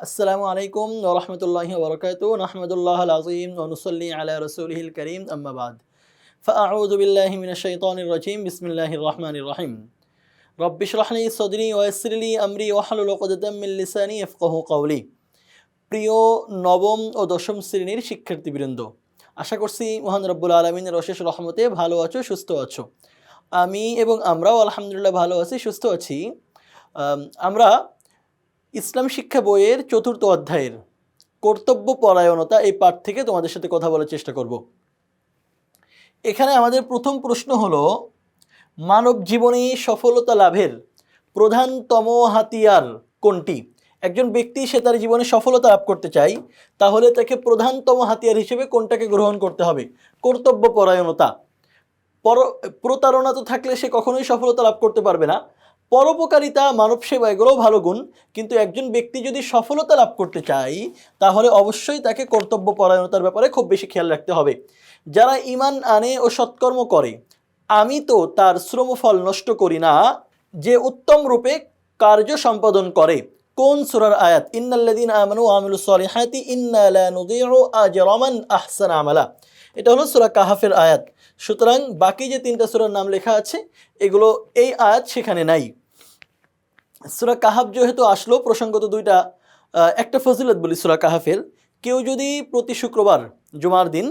আসসালামু আলাইকুম ওরহমতুল্লাহি বরকাত নাহমদুল্লাহ আজিম অনুসল্লি আলা রসুলহিল করিম আম্মাবাদ فأعوذ بالله من الشيطان الرجيم بسم الله الرحمن الرحيم رب اشرح لي صدري ويسر لي أمري واحلل عقدة من لساني يفقهوا قولي প্রিয় নবম ও দশম শ্রেণীর শিক্ষার্থীবৃন্দ আশা করছি মহান রব্বুল আলমিনের অশেষ রহমতে ভালো আছো সুস্থ আছো আমি এবং আমরাও আলহামদুলিল্লাহ ভালো আছি সুস্থ আছি আম, আমরা ইসলাম শিক্ষা বইয়ের চতুর্থ অধ্যায়ের কর্তব্য পরায়ণতা এই পাঠ থেকে তোমাদের সাথে কথা বলার চেষ্টা করব। এখানে আমাদের প্রথম প্রশ্ন হলো, মানব জীবনে সফলতা লাভের প্রধানতম হাতিয়ার কোনটি? একজন ব্যক্তি সে তার জীবনে সফলতা লাভ করতে চাই তাহলে তাকে প্রধানতম হাতিয়ার হিসেবে কোনটাকে গ্রহণ করতে হবে? কর্তব্য পরায়ণতা পর প্রতারণা তো থাকলে সে কখনোই সফলতা লাভ করতে পারবে না। পরোপকারিতা মানব সেবা এগুলোও ভালো গুণ, কিন্তু একজন ব্যক্তি যদি সফলতা লাভ করতে চায়, তাহলে অবশ্যই তাকে কর্তব্য পরায়ণতার ব্যাপারে খুব বেশি খেয়াল রাখতে হবে। যারা ইমান আনে ও সৎকর্ম করে, আমি তো তার শ্রমফল নষ্ট করি না, যে উত্তম রূপে কার্য সম্পাদন করে। কোন সুরার আয়াত? ইন্নাল্লাদিন আমানু আমিলু সলিহাতি ইন্না লা নুদিউ আজরামান আহসান আমালা। এটা হলো সূরা কাহাফের আয়াত। সুতরাং বাকি যে তিনটা সূরার নাম লেখা আছে, এগুলো, এই আয়াত সেখানে নাই। সুরা কাহাফ যেহেতু আসলো, প্রসঙ্গত দুইটা একটা ফজিলত বলি সুরা কাহাফের। কেউ যদি প্রতি শুক্রবার জুমার দিন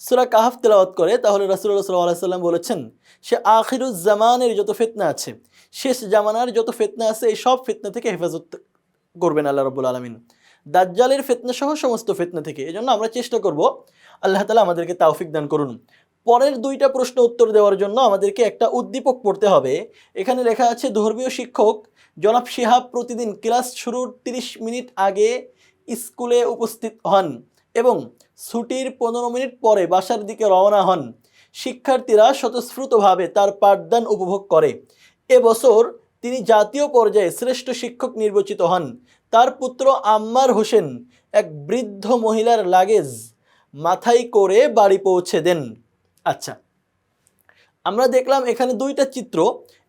সুরা কাহাফ তেলাওয়াত করে, তাহলে রাসুল্লাহ সাল্লাহ সাল্লাম বলেছেন, সে আখিরুজ্জামানের যত ফেতনা আছে, শেষ জামানার যত ফেতনা আছে, এই সব ফেতনা থেকে হেফাজত করবেন আল্লাহ রব্বুল আলমিন। দাজ্জালের ফেতনা সহ সমস্ত ফেতনা থেকে। এই জন্য আমরা চেষ্টা করব, আল্লাহ তালা আমাদেরকে তাওফিক দান করুন। পরের দুইটা প্রশ্ন উত্তর দেওয়ার জন্য আমাদেরকে একটা উদ্দীপক পড়তে হবে। এখানে লেখা আছে, ধর্মীয় শিক্ষক, জনাব শিহাব প্রতিদিন ক্লাস শুরুর 30 মিনিট আগে স্কুলে উপস্থিত হন এবং ছুটির পনেরো মিনিট পরে বাসার দিকে রওনা হন। শিক্ষার্থীরা স্বতঃস্ফূর্তভাবে তার পাঠদান উপভোগ করে। এবছর তিনি জাতীয় পর্যায়ে শ্রেষ্ঠ শিক্ষক নির্বাচিত হন। তার পুত্র আম্মার হোসেন এক বৃদ্ধ মহিলার লাগেজ মাথায় করে বাড়ি পৌঁছে দেন। আচ্ছা। আমরা দেখলাম এখানে দুইটা চিত্র।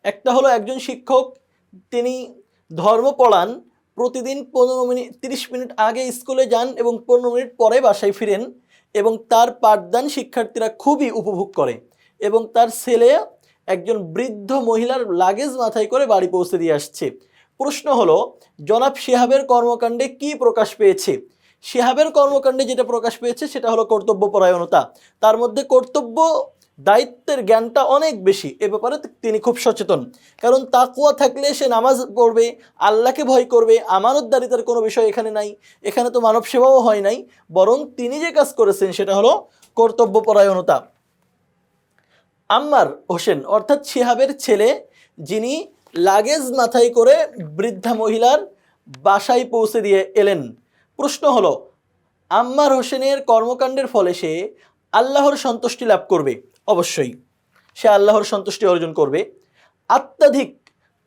একটা হলো একজন শিক্ষক, তিনি ধর্ম পড়ান, প্রতিদিন পনেরো মিনিট, তিরিশ মিনিট আগে স্কুলে যান এবং পনেরো মিনিট পরে বাসায় ফিরেন এবং তার পাঠদান শিক্ষার্থীরা খুবই উপভোগ করে এবং তার ছেলে একজন বৃদ্ধ মহিলার লাগেজ মাথায় করে বাড়ি পৌঁছে দিয়ে আসছে। প্রশ্ন হলো, জনাব শিহাবের কর্মকাণ্ডে কি প্রকাশ পেয়েছে? শিহাবের কর্মকাণ্ডে যেটা প্রকাশ পেয়েছে, সেটা হলো কর্তব্যপরায়ণতা। তার মধ্যে কর্তব্য দায়িত্বের জ্ঞানটা অনেক বেশি। এ ব্যাপারে তিনি খুব সচেতন। কারণ তাকুয়া থাকলে সে নামাজ পড়বে, আল্লাহকে ভয় করবে, আমানতদারিতার কোনো বিষয় এখানে নাই, এখানে তো মানব সেবাও হয় নাই। বরং তিনি যে কাজ করেছেন, সেটা হলো কর্তব্যপরায়ণতা। আম্মার হোসেন, অর্থাৎ শিহাবের ছেলে, যিনি লাগেজ মাথায় করে বৃদ্ধা মহিলার বাসায় পৌঁছে দিয়ে এলেন। প্রশ্ন হলো, আম্মার হোসেনের কর্মকাণ্ডের ফলে সে আল্লাহর সন্তুষ্টি লাভ করবে? অবশ্যই। সে আল্লাহর সন্তুষ্টি অর্জন করবে, আত্মাধিক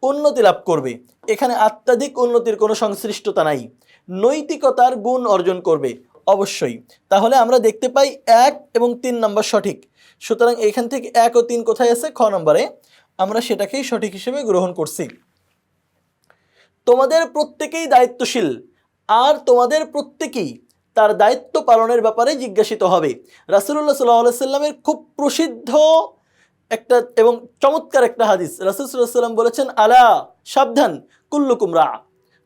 উন্নতি লাভ করবে। এখানে আত্মাধিক উন্নতির কোনো সংশ্লিষ্টতা নাই, নৈতিকতার গুণ অর্জন করবে। অবশ্যই। তাহলে আমরা দেখতে পাই এক এবং তিন নম্বর সঠিক। সুতরাং এখান থেকে এক ও তিন কোথায় আছে? খ নম্বরে। আমরা সেটাকেই সঠিক হিসেবে গ্রহণ করছি। তোমাদের প্রত্যেকেই দায়িত্বশীল। আর তোমাদের প্রত্যেকেই তার দায়িত্ব পালনের ব্যাপারে জিজ্ঞাসিত হবে। রাসুল্লাহ সাল্লাহ সাল্লামের খুব প্রসিদ্ধ একটা এবং চমৎকার একটা হাদিস। রাসুল সাল্লাহ সাল্লাম বলেছেন, আলা সাবধান কুল্লুকুম রা।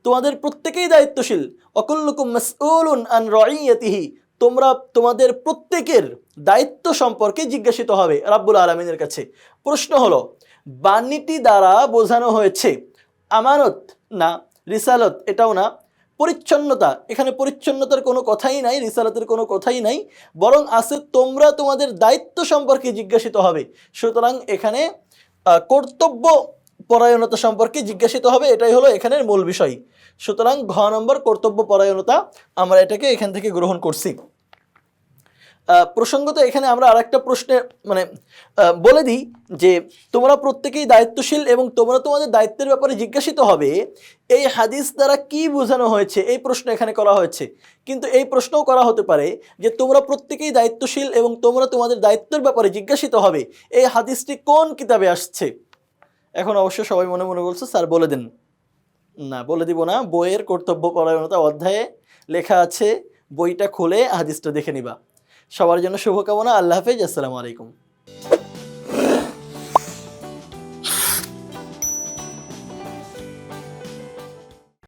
তোমাদের প্রত্যেকেই দায়িত্বশীল। অকুল্লুকুম মাসউলুন আন রাইয়াতিহি তোমরা তোমাদের প্রত্যেকের দায়িত্ব সম্পর্কে জিজ্ঞাসিত হবে রাব্বুল আলমিনের কাছে। প্রশ্ন হলো, বাণীটি দ্বারা বোঝানো হয়েছে আমানত না রিসালত? এটাও না। পরিচ্ছন্নতা, এখানে পরিচ্ছন্নতার কোনো কথাই নাই, রিসালাতের কোনো কথাই নাই, বরং আছে তোমরা তোমাদের দায়িত্ব সম্পর্কে জিজ্ঞাসিত হবে। সুতরাং এখানে কর্তব্য পরায়ণতা সম্পর্কে জিজ্ঞাসিত হবে, এটাই হলো এখানের মূল বিষয়। সুতরাং ঘ নম্বর কর্তব্য পরায়ণতা, আমরা এটাকে এখান থেকে গ্রহণ করছি। প্রসঙ্গত এখানে আমরা আরেকটা প্রশ্নে মানে বলে দিই যে তোমরা প্রত্যেকেই দায়িত্বশীল এবং তোমরা তোমাদের দায়িত্বের ব্যাপারে জিজ্ঞাসিত হবে, এই হাদিস দ্বারা কি বোঝানো হয়েছে? এই প্রশ্ন এখানে করা হয়েছে। কিন্তু এই প্রশ্নও করা হতে পারে যে তোমরা প্রত্যেকেই দায়িত্বশীল এবং তোমরা তোমাদের দায়িত্বের ব্যাপারে জিজ্ঞাসিত হবে, এই হাদিসটি কোন কিতাবে আসছে? এখন অবশ্য সবাই মনে মনে বলছে, স্যার, বলে দেন। না, বলে দিব না। বইয়ের কর্তব্য পরায়ণতা অধ্যায়ে লেখা আছে, বইটা খুলে হাদিসটা দেখে নিবা। সবার জন্য শুভকামনা আল্লাহ হাফেজ আসসালামু আলাইকুম।